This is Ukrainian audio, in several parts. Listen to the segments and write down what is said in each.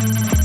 you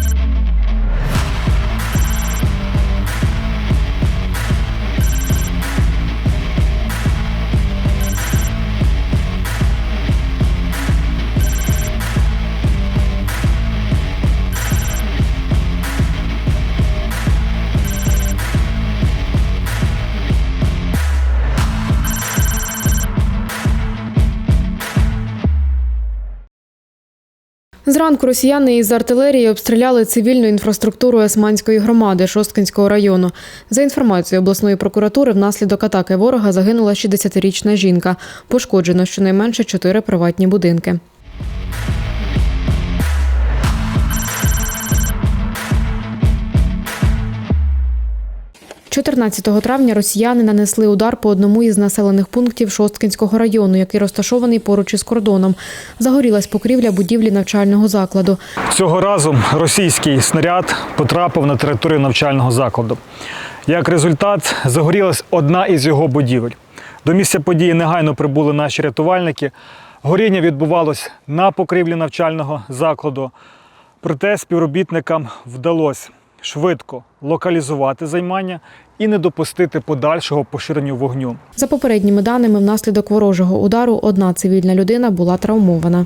Зранку росіяни із артилерії обстріляли цивільну інфраструктуру Есманської громади Шосткинського району. За інформацією обласної прокуратури, внаслідок атаки ворога загинула 60-річна жінка. Пошкоджено щонайменше чотири приватні будинки. 14 травня росіяни нанесли удар по одному із населених пунктів Шосткинського району, який розташований поруч із кордоном. Загорілась покрівля будівлі навчального закладу. Цього разу російський снаряд потрапив на територію навчального закладу. Як результат, загорілась одна із його будівель. До місця події негайно прибули наші рятувальники. Горіння відбувалось на покрівлі навчального закладу. Проте співробітникам вдалося швидко локалізувати займання і не допустити подальшого поширення вогню. За попередніми даними, внаслідок ворожого удару одна цивільна людина була травмована.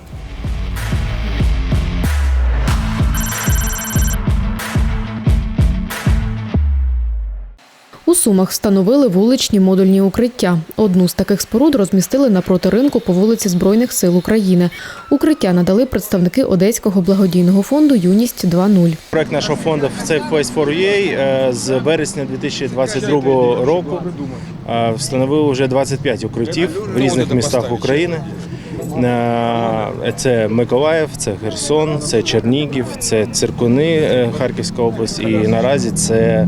У Сумах встановили вуличні модульні укриття. Одну з таких споруд розмістили напроти ринку по вулиці Збройних сил України. Укриття надали представники Одеського благодійного фонду Юність 2.0. Проект нашого фонду Safe Place for UA е, з вересня 2022 року е, встановив вже 25 укриттів в різних містах України. Е, Це Миколаїв, це Херсон, це Чернігів, це Циркуни, Харківська область і наразі це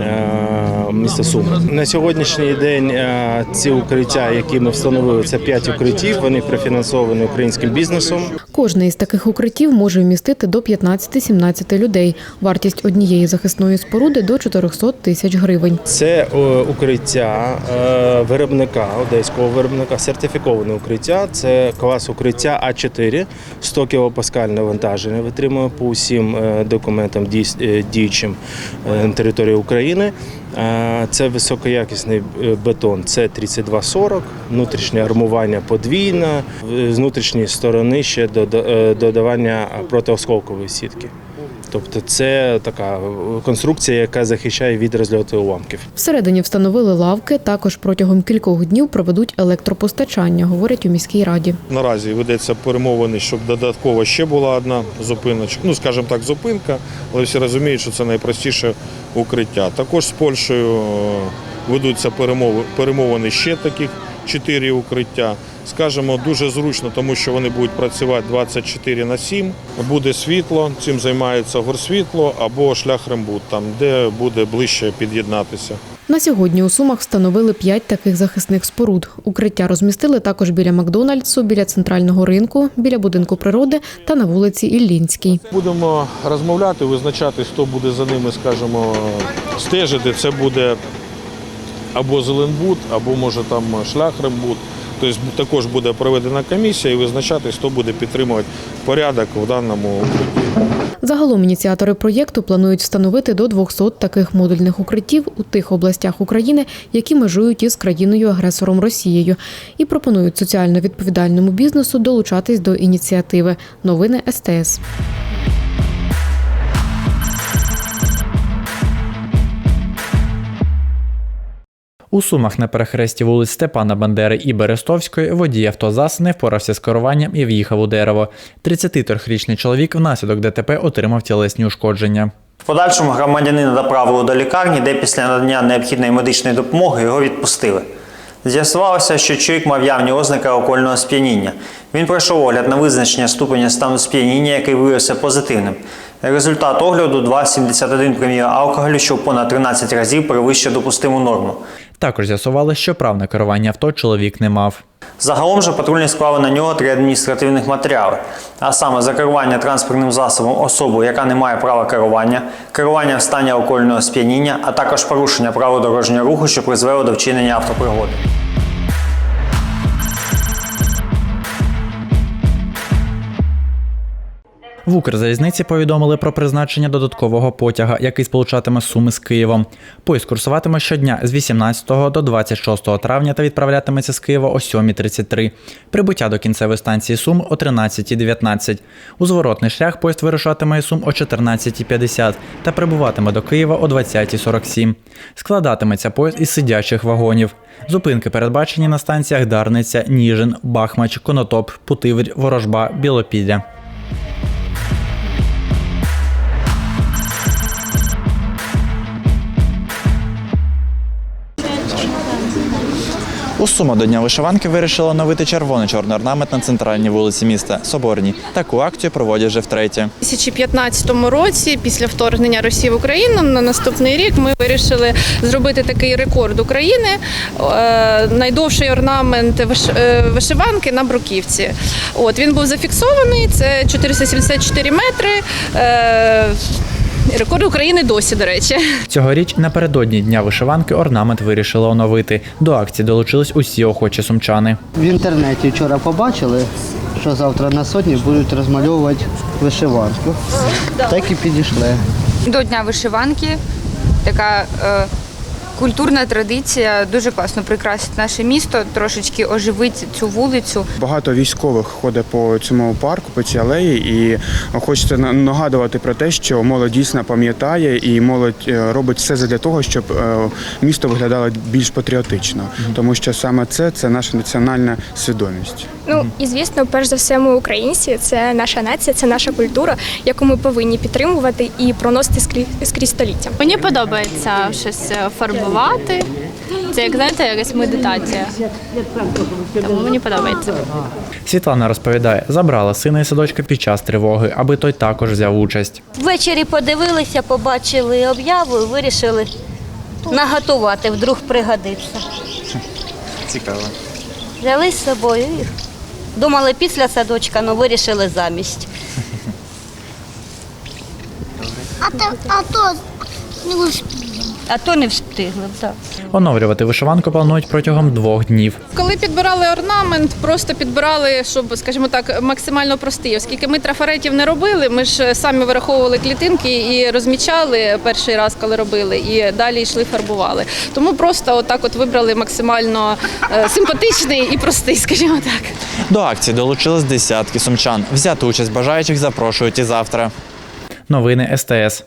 е, місто Суми. На сьогоднішній день е, ці укриття, які ми встановили, це 5 укриттів. Вони профінансовані українським бізнесом. Кожне із таких укриттів може вмістити до 15-17 людей. Вартість однієї захисної споруди до 400 тисяч гривень. Це е, укриття виробника одеського виробника, сертифіковане укриття. Це клас укриття А4, 100 кПа навантаження. Витримує по усім документам діючим на території України. Е, Це високоякісний е, бетон. Це 3240, внутрішнє армування подвійне, з внутрішньої сторони ще е, додавання протиосколкової сітки. Тобто це така конструкція, яка захищає від розльоту уламків. Всередині встановили лавки. Також протягом кількох днів проведуть електропостачання, говорять у міській раді. Наразі ведеться перемовини, щоб додатково ще була одна зупиночка. Ну, скажімо так, зупинка, але всі розуміють, що це найпростіше укриття. Також з Польщею е, ведуться перемови, перемовини ще таких чотири укриття. Скажемо, дуже зручно, тому що вони будуть працювати 24 на 7. Буде світло, цим займається горсвітло або шлях Рембут, там де буде ближче під'єднатися. На сьогодні у Сумах встановили п'ять таких захисних споруд. Укриття розмістили також біля Макдональдсу, біля центрального ринку, біля будинку природи та на вулиці Іллінській. Будемо розмовляти, визначати, хто буде за ними, скажімо, стежити. Це буде або Зеленбуд, або може там шлях Рембуд. Тобто також буде проведена комісія і визначати, хто буде підтримувати порядок в даному укритті. Загалом ініціатори проєкту планують встановити до 200 таких модульних укриттів у тих областях України, які межують із країною-агресором Росією, і пропонують соціально відповідальному бізнесу долучатись до ініціативи. Новини СТС. У Сумах на перехресті вулиць Степана Бандери і Берестовської водій автозас не впорався з керуванням і в'їхав у дерево. 33-річний чоловік внаслідок ДТП отримав тілесні ушкодження. В подальшому громадянина доправили до лікарні, де після надання необхідної медичної допомоги його відпустили. З'ясувалося, що чоловік мав явні ознаки алкогольного сп'яніння. Він пройшов огляд на визначення ступеня стану сп'яніння, який виявився позитивним. Результат огляду 2,71 проміла алкоголю, що понад 13 разів перевищує допустиму норму. Також з'ясували, що прав на керування авто чоловік не мав. Загалом же патрульні склали на нього три адміністративних матеріали, а саме за керування транспортним засобом особу, яка не має права керування, керування в стані алкогольного сп'яніння, а також порушення правил дорожнього руху, що призвело до вчинення автопригоди. В Укрзалізниці повідомили про призначення додаткового потяга, який сполучатиме Суми з Києвом. Поїзд курсуватиме щодня з 18 до 26 травня та відправлятиметься з Києва о 7.33. Прибуття до кінцевої станції Сум о 13.19. У зворотний шлях поїзд вирушатиме Сум о 14.50 та прибуватиме до Києва о 20.47. Складатиметься поїзд із сидячих вагонів. Зупинки передбачені на станціях Дарниця, Ніжин, Бахмач, Конотоп, Путиврь, Ворожба, Білопілля. У Сума до Дня вишиванки вирішила оновити червоно-чорний орнамент на центральній вулиці міста Соборній. Таку акцію проводять вже втретє. У 2015 році, після вторгнення Росії в Україну, на наступний рік ми вирішили зробити такий рекорд України. Е, Найдовший орнамент е, вишиванки на бруківці. От він був зафіксований. Це 474 метри. Рекорд України досі, до речі. Цьогоріч напередодні Дня вишиванки орнамент вирішили оновити. До акції долучились усі охочі сумчани. В інтернеті вчора побачили, що завтра на сотні будуть розмальовувати вишиванку. Так і підійшли. до Дня вишиванки. Така е, культурна традиція дуже класно прикрасить наше місто, трошечки оживить цю вулицю. Багато військових ходить по цьому парку, по цій алеї, і хочеться на- нагадувати про те, що молодь дійсно пам'ятає, і молодь е, робить все для того, щоб е, місто виглядало більш патріотично, тому що саме це це наша національна свідомість. Ну і звісно, перш за все, ми українці. Це наша нація, це наша культура, яку ми повинні підтримувати і проносити скрізь, скрізь століття. Мені подобається щось е, фарбувати. Це як знаєте, якась медитація. Тому мені подобається. Світлана розповідає, забрала сина із садочка під час тривоги, аби той також взяв участь. Ввечері подивилися, побачили об'яву і вирішили наготувати, вдруг пригодиться. Цікаво. Взяли з собою і думали після садочка, але вирішили замість. А то, а то не успіємо. А то не встигли. Так. Оновлювати вишиванку планують протягом двох днів. Коли підбирали орнамент, просто підбирали, щоб, скажімо так, максимально простий. Оскільки ми трафаретів не робили, ми ж самі вираховували клітинки і розмічали перший раз, коли робили, і далі йшли фарбували. Тому просто отак от вибрали максимально е, симпатичний і простий, скажімо так. До акції долучились десятки сумчан. Взяти участь бажаючих запрошують і завтра. Новини СТС.